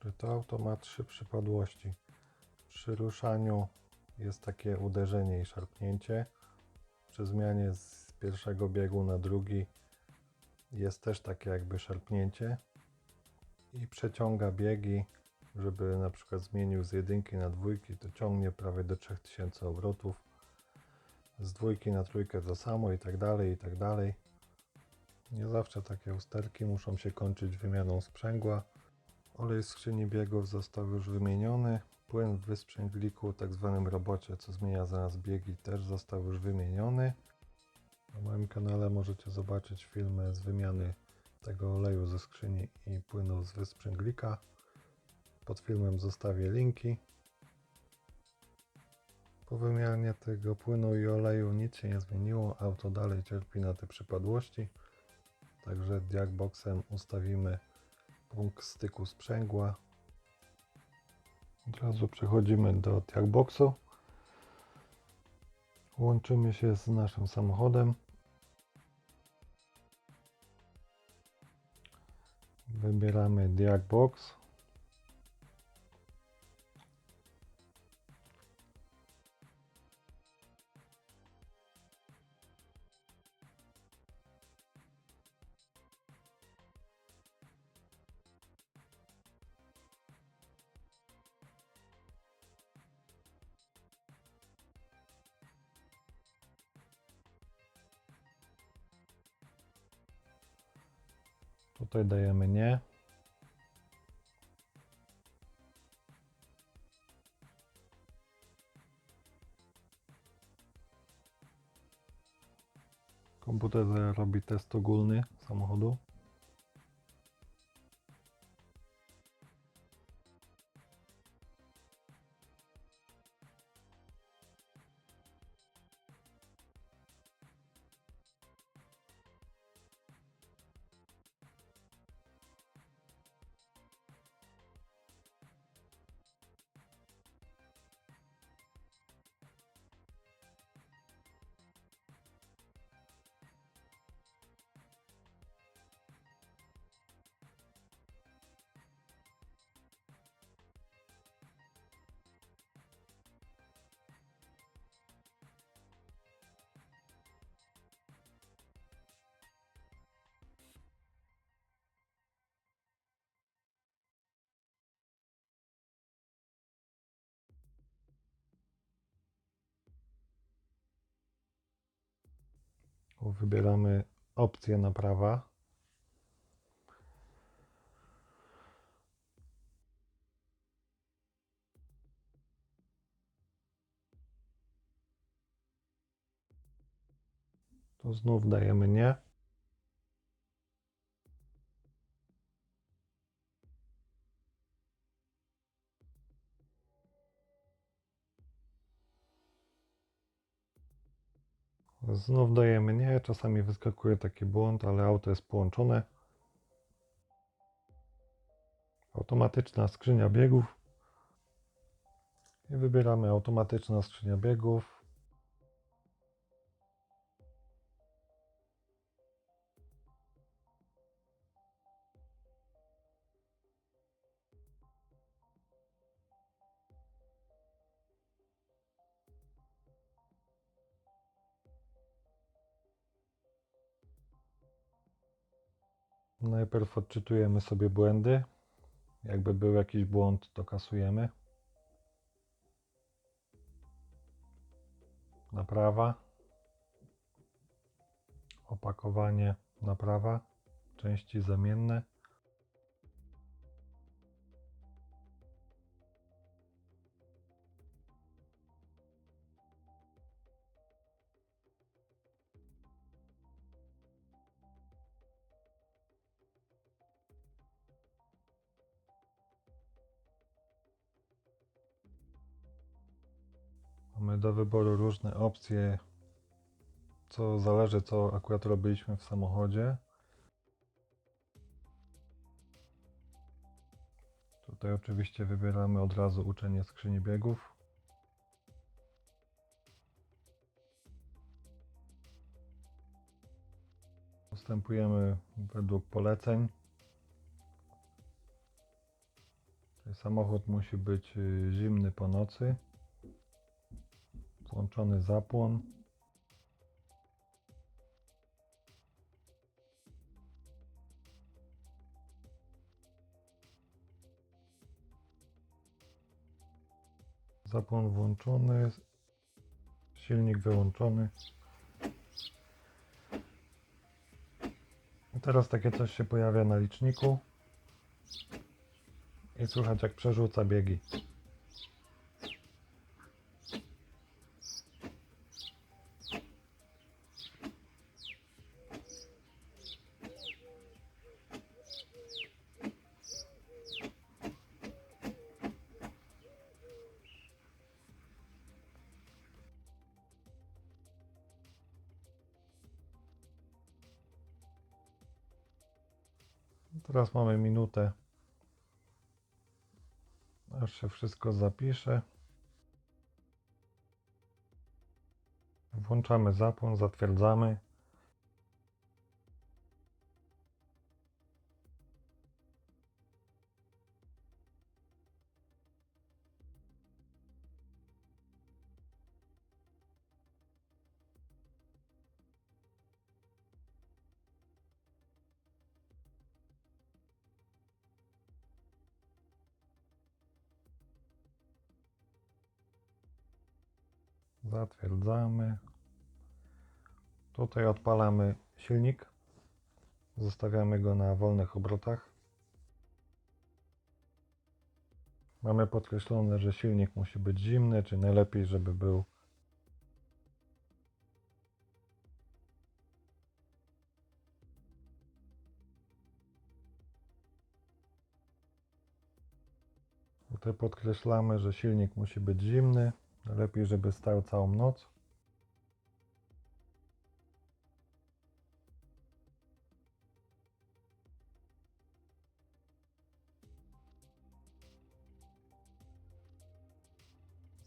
To auto ma trzy przypadłości? Przy ruszaniu jest takie uderzenie i szarpnięcie. Przy zmianie z pierwszego biegu na drugi jest też takie jakby szarpnięcie. I przeciąga biegi, żeby na przykład zmienił z jedynki na dwójki, to ciągnie prawie do 3000 obrotów. Z dwójki na trójkę to samo i tak dalej, i tak dalej. Nie zawsze takie usterki muszą się kończyć wymianą sprzęgła. Olej skrzyni biegów został już wymieniony. Płyn w wysprzęgliku, tak zwanym robocie, co zmienia zaraz biegi, też został już wymieniony. Na moim kanale możecie zobaczyć filmy z wymiany tego oleju ze skrzyni i płynu z wysprzęglika. Pod filmem zostawię linki. Po wymianie tego płynu i oleju nic się nie zmieniło. Auto dalej cierpi na te przypadłości. Także diagboxem ustawimy punkt styku sprzęgła. Od razu przechodzimy do diagboxu. Łączymy się z naszym samochodem. Wybieramy diagbox. Tutaj dajemy nie. Komputer robi test ogólny samochodu. Wybieramy opcję naprawa. To znów dajemy nie. Znów dajemy nie, czasami wyskakuje taki błąd, ale auto jest połączone. Automatyczna skrzynia biegów. I wybieramy automatyczna skrzynia biegów. Najpierw odczytujemy sobie błędy. Jakby był jakiś błąd, to kasujemy. Naprawa. Opakowanie, naprawa. Części zamienne. Mamy do wyboru różne opcje, co zależy, co akurat robiliśmy w samochodzie. Tutaj oczywiście wybieramy od razu uczenie skrzyni biegów. Postępujemy według poleceń. Samochód musi być y, zimny po nocy. Włączony zapłon. Zapłon włączony. Silnik wyłączony. I teraz takie coś się pojawia na liczniku. I słychać jak przerzuca biegi. Teraz mamy minutę, aż się wszystko zapisze. Włączamy zapłon, zatwierdzamy. Zatwierdzamy. Tutaj odpalamy silnik. Zostawiamy go na wolnych obrotach. Mamy podkreślone, że silnik musi być zimny, czy najlepiej, żeby był Tutaj podkreślamy, że silnik musi być zimny. Lepiej, żeby stał całą noc.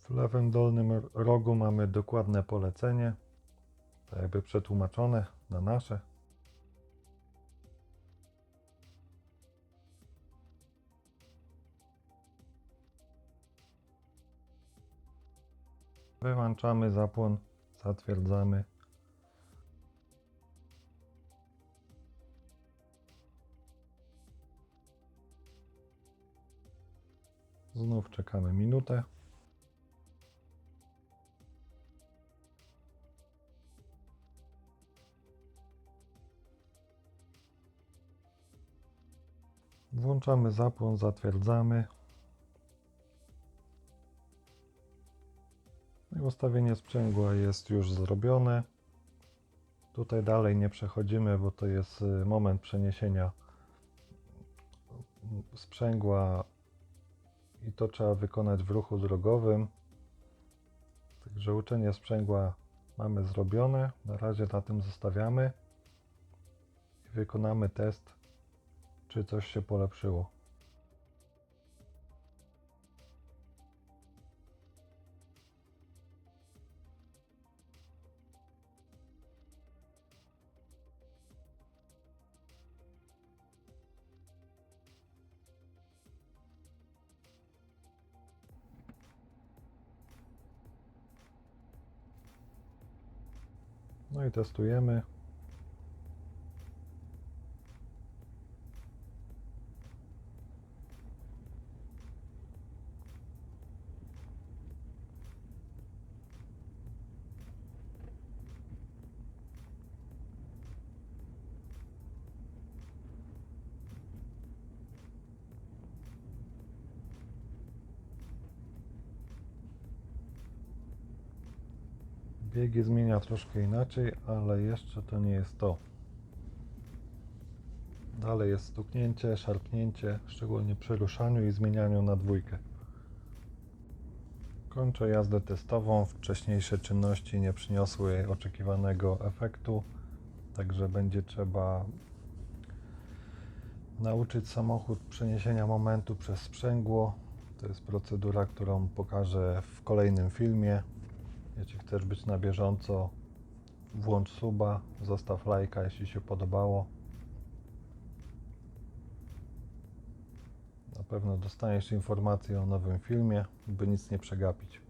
W lewym dolnym rogu mamy dokładne polecenie, tak jakby przetłumaczone na nasze. Wyłączamy zapłon, zatwierdzamy. Znów czekamy minutę. Włączamy zapłon, zatwierdzamy. Ustawienie sprzęgła jest już zrobione. Tutaj dalej nie przechodzimy, bo to jest y, moment przeniesienia sprzęgła i to trzeba wykonać w ruchu drogowym. Także uczenie sprzęgła mamy zrobione. Na razie na tym zostawiamy i wykonamy test, czy coś się polepszyło. No i testujemy. Biegi zmienia troszkę inaczej, ale jeszcze to nie jest to. Dalej jest stuknięcie, szarpnięcie, szczególnie przy ruszaniu i zmienianiu na dwójkę. Kończę jazdę testową. Wcześniejsze czynności nie przyniosły oczekiwanego efektu, także będzie trzeba nauczyć samochód przeniesienia momentu przez sprzęgło. To jest procedura, którą pokażę w kolejnym filmie. Jeśli chcesz być na bieżąco, włącz suba, zostaw lajka, jeśli się podobało. Na pewno dostaniesz informację o nowym filmie, by nic nie przegapić.